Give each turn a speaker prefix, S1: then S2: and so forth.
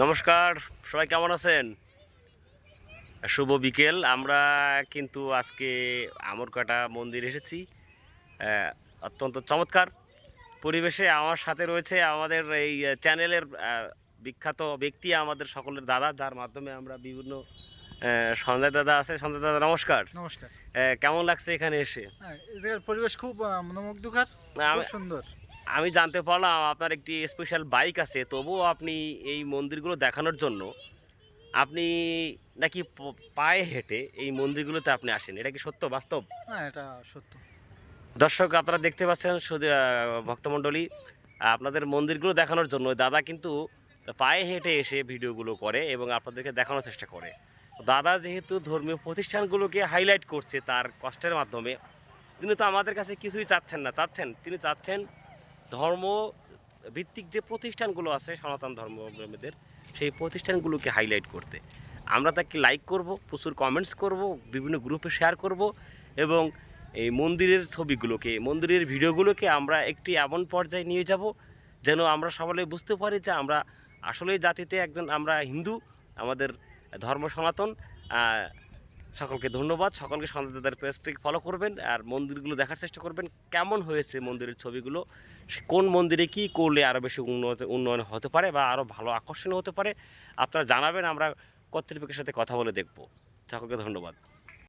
S1: নমস্কার সবাই কেমন আছেন? শুভ বিকেল আমরা কিন্তু আজকে আমরকাটা মন্দির এসেছি। অত্যন্ত চমৎকার পরিবেশে আমার সাথে রয়েছে আমাদের এই চ্যানেলের বিখ্যাত ব্যক্তি আমাদের সকলের দাদা যার মাধ্যমে আমরা বিভিন্ন সঞ্জয় দাদা আছে। সঞ্জয় দাদা নমস্কার।
S2: নমস্কার।
S1: কেমন লাগছে এখানে এসে?
S2: হ্যাঁ এই জায়গার পরিবেশ খুব মনোমুগ্ধকর খুব সুন্দর।
S1: আমি জানতে পারলাম আপনার একটি স্পেশাল বাইক আছে তবুও আপনি এই মন্দিরগুলো দেখানোর জন্য আপনি নাকি পায়ে হেঁটে এই মন্দিরগুলোতে আপনি আসেন এটা কি সত্য বাস্তব?
S2: হ্যাঁ এটা সত্য।
S1: দর্শক আপনারা দেখতে পাচ্ছেন শুধু ভক্তমণ্ডলী আপনাদের মন্দিরগুলো দেখানোর জন্য দাদা কিন্তু পায়ে হেঁটে এসে ভিডিওগুলো করে এবং আপনাদেরকে দেখানোর চেষ্টা করে। দাদা যেহেতু ধর্মীয় প্রতিষ্ঠানগুলোকে হাইলাইট করছে তার কষ্টের মাধ্যমে তিনি তো আমাদের কাছে কিছুই চাচ্ছেন না চাচ্ছেন তিনি চাচ্ছেন ধর্ম ভিত্তিক যে প্রতিষ্ঠানগুলো আছে, সনাতন ধর্মপ্রেমীদের সেই প্রতিষ্ঠানগুলোকে হাইলাইট করতে। আমরা তাকে লাইক করব, প্রচুর কমেন্টস করব, বিভিন্ন গ্রুপে শেয়ার করব এবং এই মন্দিরের ছবিগুলোকে, মন্দিরের ভিডিওগুলোকে আমরা একটি এমন পর্যায়ে নিয়ে যাব যেন আমরা সকলে বুঝতে পারি যে আমরা আসলেই জাতিতে একজন, আমরা হিন্দু, আমাদের ধর্ম সনাতন সকলকে ধন্যবাদ। সকলকে সন্তানদের পেজটিকে ফলো করবেন আর মন্দিরগুলো দেখার চেষ্টা করবেন। কেমন হয়েছে মন্দিরের ছবিগুলো? কোন মন্দিরে কি করলে আরও বেশি উন্নত, উন্নয়ন হতে পারে বা আরও ভালো আকর্ষণীয় হতে পারে? আপনারা জানাবেন, আমরা কর্তৃপক্ষের সাথে কথা বলে দেখব। সকলকে ধন্যবাদ।